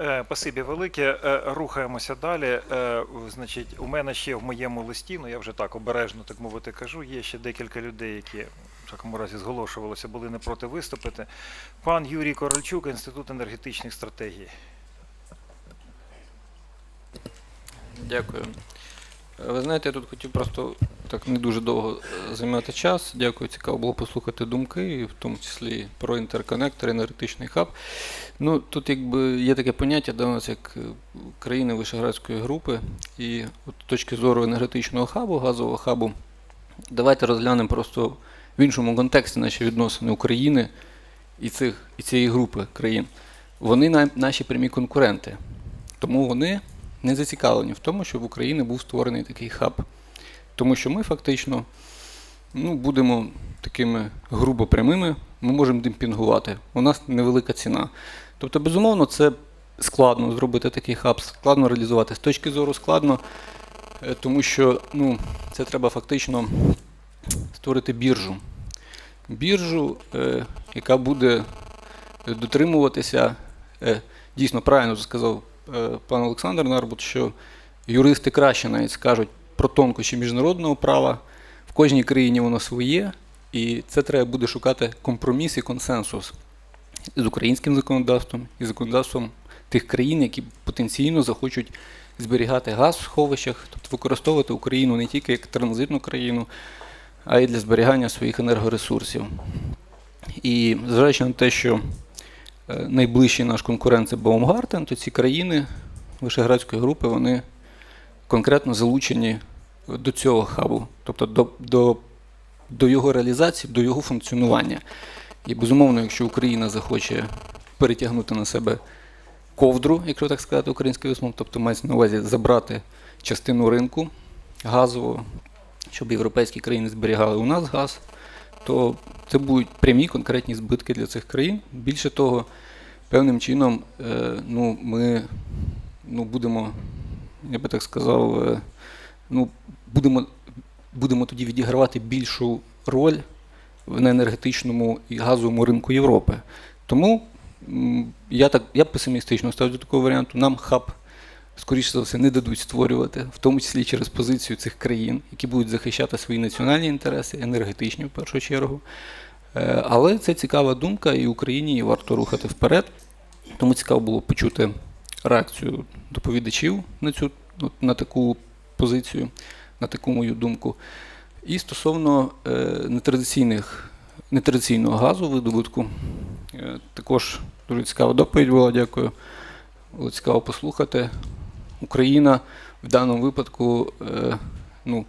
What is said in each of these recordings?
Е, Спасибі велике. Е, Рухаємося далі. Е, Значить, у мене ще в моєму листі, ну я вже так обережно, так мовити, кажу, є ще декілька людей, які в такому разі зголошувалися, були не проти виступити. Пан Юрій Корольчук, Інститут енергетичних стратегій. Дякую. Ви знаєте, я тут хотів просто так не дуже довго е, займати час. Дякую, цікаво було послухати думки, в тому числі про інтерконектор, енергетичний хаб. Ну, тут якби є таке поняття до нас як е, країни Вишеградської групи, і от з точки зору енергетичного хабу, газового хабу, давайте розглянемо просто в іншому контексті наші відносини України і, цих, і цієї групи країн. Вони на- наші прямі конкуренти. Тому вони не зацікавлені в тому, щоб в Україні був створений такий хаб. Тому що ми фактично ну, будемо такими грубо прямими, ми можемо демпінгувати. У нас невелика ціна. Тобто, безумовно, це складно зробити такий хаб, складно реалізувати. З точки зору складно, е, тому що ну, це треба фактично створити біржу. Біржу, е, яка буде дотримуватися, е, дійсно правильно сказав е, пан Олександр Нарбут, що юристи краще навіть скажуть про тонкощі міжнародного права. В кожній країні воно своє, і це треба буде шукати компроміс і консенсус з українським законодавством і законодавством тих країн, які потенційно захочуть зберігати газ в сховищах, тобто використовувати Україну не тільки як транзитну країну, а й для зберігання своїх енергоресурсів. І зважаючи на те, що е, найближчий наш конкурент це Baumgarten, то ці країни Вишеградської групи вони конкретно залучені до цього хабу, тобто до, до, до його реалізації, до його функціонування. І безумовно, якщо Україна захоче перетягнути на себе ковдру, якщо так сказати, українською висловом, тобто мається на увазі забрати частину ринку газового, щоб європейські країни зберігали у нас газ, то це будуть прямі конкретні збитки для цих країн. Більше того, певним чином е, ну, ми ну, будемо, я би так сказав, е, ну, будемо, будемо тоді відігравати більшу роль на енергетичному і газовому ринку Європи. Тому я так я песимістично ставлю до такого варіанту. Нам хаб, скоріше за все, не дадуть створювати, в тому числі через позицію цих країн, які будуть захищати свої національні інтереси, енергетичні в першу чергу. Е, Але це цікава думка, і Україні її варто рухати вперед. Тому цікаво було почути реакцію доповідачів на цю на таку позицію, на таку мою думку. І стосовно е, нетрадиційних, нетрадиційного газу видобутку, е, також дуже цікава доповідь була, дякую. Було цікаво послухати. Україна в даному випадку, е, ну,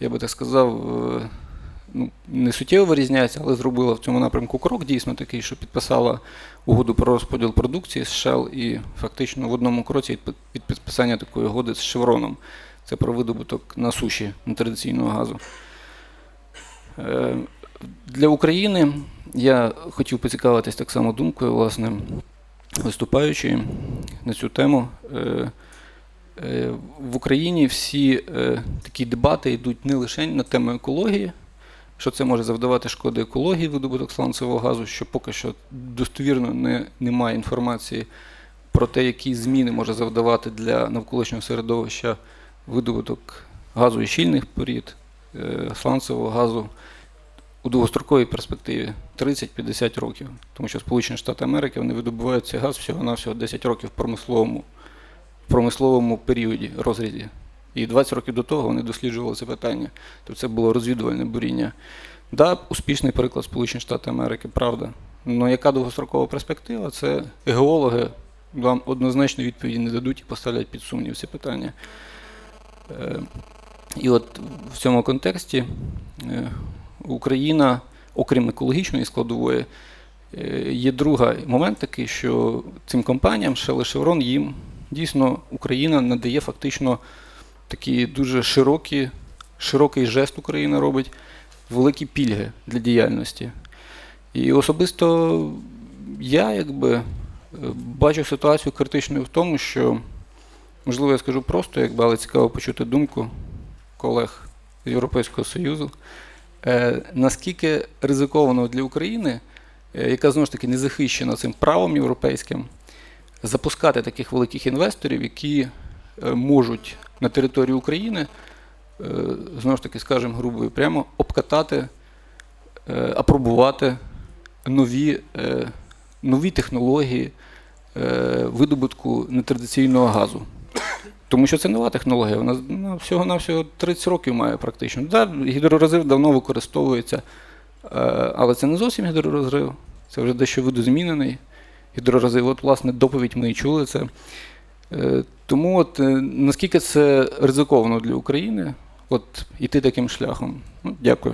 я би так сказав, ну, не суттєво вирізняється, але зробила в цьому напрямку крок дійсно такий, що підписала угоду про розподіл продукції з Shell і фактично в одному кроці від підписання такої угоди з Шевроном. Це про видобуток на суші нетрадиційного газу. Е, Для України я хотів поцікавитись так само думкою, власне, виступаючої на цю тему. Е, е, В Україні всі такі дебати йдуть не лише на тему екології, що це може завдавати шкоди екології, видобуток сланцевого газу, що поки що достовірно не, немає інформації про те, які зміни може завдавати для навколишнього середовища видобуток газу і щільних порід, е, сланцевого газу у довгостроковій перспективі 30-50 років. Тому що Сполучені Штати Америки вони видобувають цей газ всього-навсього 10 років в промисловому, в промисловому періоді розрізі. І 20 років до того вони досліджували це питання. Тобто це було розвідувальне буріння. Да, успішний приклад Сполучені Штати Америки, правда. Ну яка довгострокова перспектива? Це геологи вам однозначно відповіді не дадуть і поставлять під сумнів ці питання. Е, І от в цьому контексті е, Україна, окрім екологічної складової, е, є другий момент такий, що цим компаніям, Shell і Chevron, їм дійсно Україна надає фактично такі дуже широкі, широкий жест Україна робить, великі пільги для діяльності. І особисто я якби бачу ситуацію критичною в тому, що, можливо, я скажу просто, якби, але цікаво почути думку колег з Європейського Союзу, е, наскільки ризиковано для України, е, яка знову ж таки не захищена цим правом європейським, запускати таких великих інвесторів, які е, можуть на території України, е, знову ж таки, скажемо грубо і прямо, обкатати, е, апробувати нові, нові технології видобутку нетрадиційного газу. Тому що це нова технологія, вона ну, всього-навсього 30 років має практично. Да, гідророзрив давно використовується, е, але це не зовсім гідророзрив, це вже дещо видозмінений гідророзрив. От, власне, доповідь ми і чули це. Е, Тому от, е, наскільки це ризиковано для України, от іти таким шляхом. Ну, дякую.